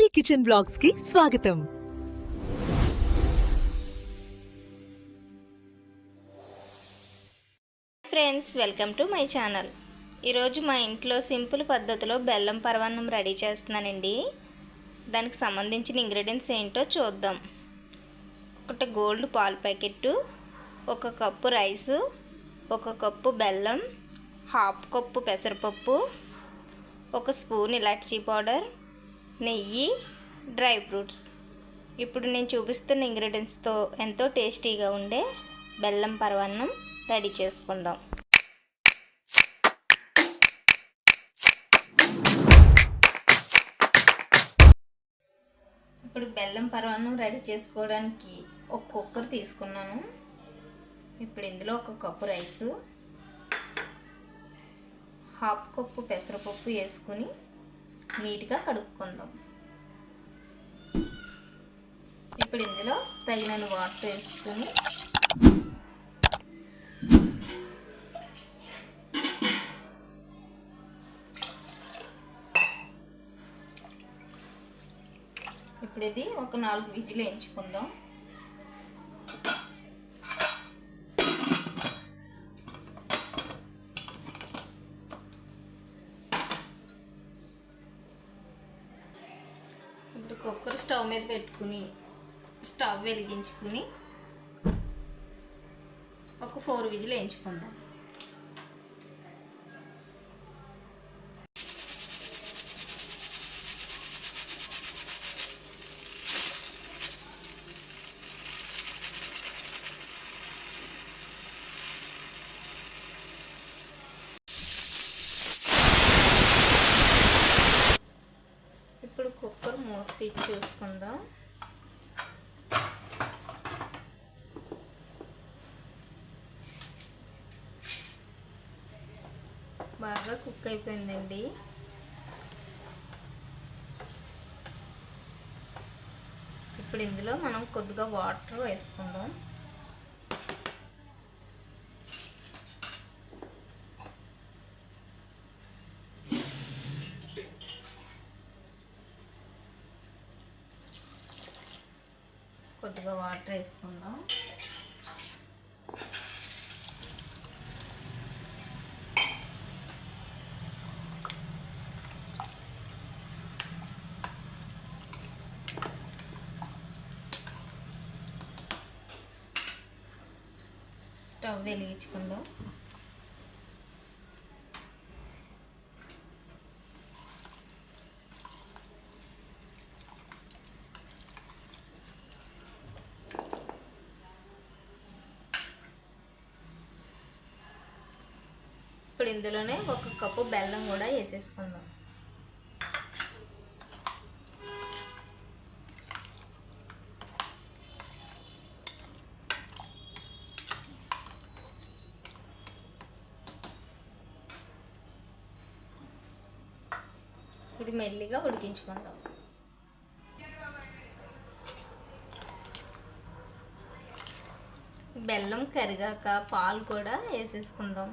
Gauri kitchen బ్లాగ్స్కి స్వాగతం. Friends welcome to my channel. ఈరోజు మా ఇంట్లో సింపుల్ పద్ధతిలో బెల్లం పరమాన్నం రెడీ చేస్తున్నానండి. దానికి సంబంధించిన ఇంగ్రీడియంట్స్ ఏంటో చూద్దాం. ఒకటి గోల్డ్ పాలు ప్యాకెట్టు ఒక కప్పు రైసు ఒక కప్పు బెల్లం హాఫ్ కప్పు పెసరపప్పు ఒక స్పూన్ ఇలాచీ పౌడర్ నెయ్యి డ్రై ఫ్రూట్స్. ఇప్పుడు నేను చూపిస్తున్న ఇంగ్రీడియంట్స్తో ఎంతో టేస్టీగా ఉండే బెల్లం పరవన్నం రెడీ చేసుకుందాం. ఇప్పుడు బెల్లం పరవన్నం రెడీ చేసుకోవడానికి ఒక కుక్కర్ తీసుకున్నాను. ఇప్పుడు ఇందులో ఒక కప్పు రైసు హాఫ్ కప్పు పెసరపప్పు వేసుకుని నీట్గా కడుక్కుందాం. ఇప్పుడు ఇందులో తగినన్ని వాటర్ వేసుకుని ఇప్పుడు ఇది ఒక నాలుగు విజిల్ వేయించుకుందాం. స్టవ్ మీద పెట్టుకుని స్టవ్ వెలిగించుకుని ఒక ఫోర్ విజిల్ వేయించుకుందాం ఇప్పుడు కుక్కర్ మూత తీసి చూసుకుందాం. బాగా కుక్ అయిపోయిందండి. ఇప్పుడు ఇందులో మనం కొద్దిగా వాటర్ వేసుకుందాం. కొద్దిగా వాటర్ వేసుకుందాం. స్టవ్ వెలిగించుకుందాం. ఇప్పుడు ఇందులోనే ఒక కప్పు బెల్లం కూడా వేసేసుకుందాం. ఇది మెల్లిగా ఉడికించుకుందాం. బెల్లం కరిగాక పాలు కూడా వేసేసుకుందాం.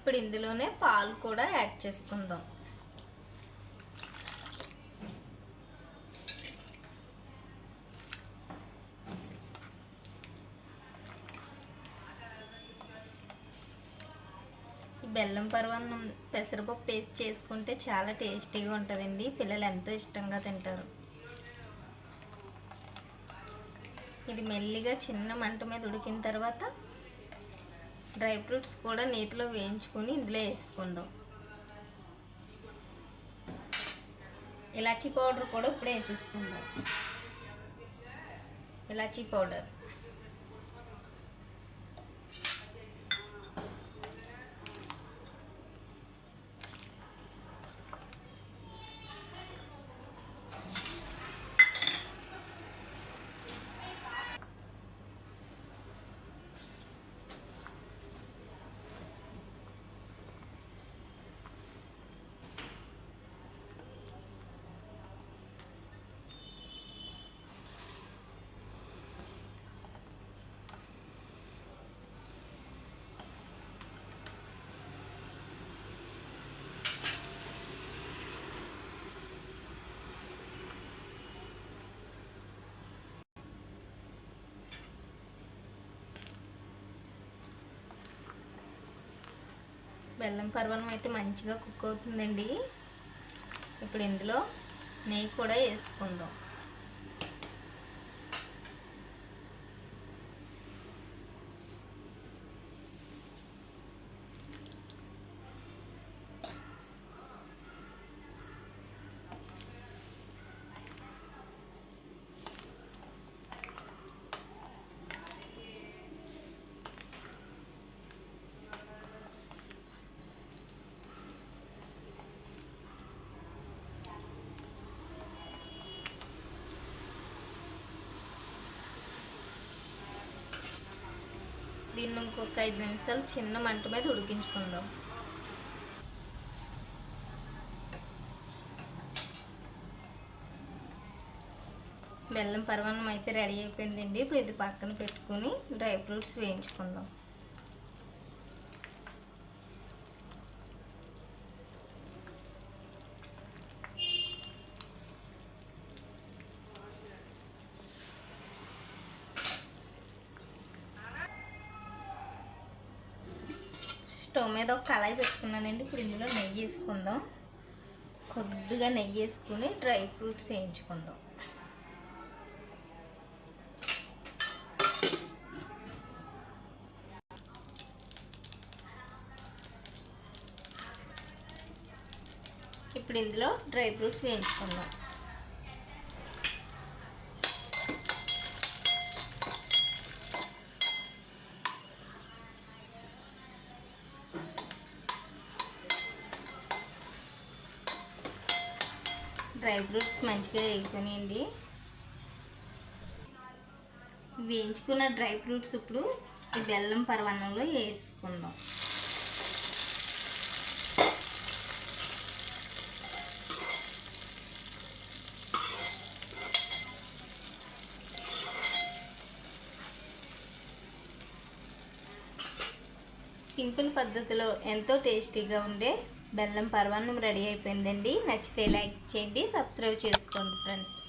ఇప్పుడు ఇందులోనే పాలు కూడా యాడ్ చేసుకుందాం. బెల్లం పర్వన్నం పెసరపప్పు పేస్ట్ చేసుకుంటే చాలా టేస్టీగా ఉంటుందండి. పిల్లలు ఎంతో ఇష్టంగా తింటారు. ఇది మెల్లిగా చిన్న మంట మీద ఉడికిన తర్వాత డ్రై ఫ్రూట్స్ కూడా నీటిలో వేయించుకొని ఇందులో వేసుకుందాం. ఇలాచీ పౌడర్ కూడా ఇప్పుడే వేసేసుకుందాం. ఇలాచీ పౌడర్. బెల్లం పర్వణం అయితే మంచిగా కుక్ అవుతుందండి. ఇప్పుడు ఇందులో నెయ్యి కూడా వేసుకుందాం. దీన్ని ఇంకొక ఐదు నిమిషాలు చిన్న మంట మీద ఉడికించుకుందాం. బెల్లం పరమాన్నం అయితే రెడీ అయిపోయిందండి. ఇప్పుడు ఇది పక్కన పెట్టుకుని డ్రై ఫ్రూట్స్ వేయించుకుందాం. స్టవ్ మీద ఒక కళాయి పెట్టుకున్నానండి. ఇప్పుడు ఇందులో నెయ్యి వేసుకుందాం. కొద్దిగా నెయ్యి వేసుకుని డ్రై ఫ్రూట్స్ వేయించుకుందాం. ఇప్పుడు ఇందులో డ్రై ఫ్రూట్స్ వేయించుకుందాం. డ్రై ఫ్రూట్స్ మంచిగా వేసుకునేయండి వేయించుకున్న డ్రై ఫ్రూట్స్ ఇప్పుడు ఈ బెల్లం పరవన్నంలో వేసుకుందాం. సింపుల్ పద్ధతిలో ఎంతో టేస్టీగా ఉండే బెల్లం పరమాన్నం రెడీ అయిపోయిందండి. నచ్చితే లైక్ చేయండి సబ్స్క్రైబ్ చేసుకోండి ఫ్రెండ్స్.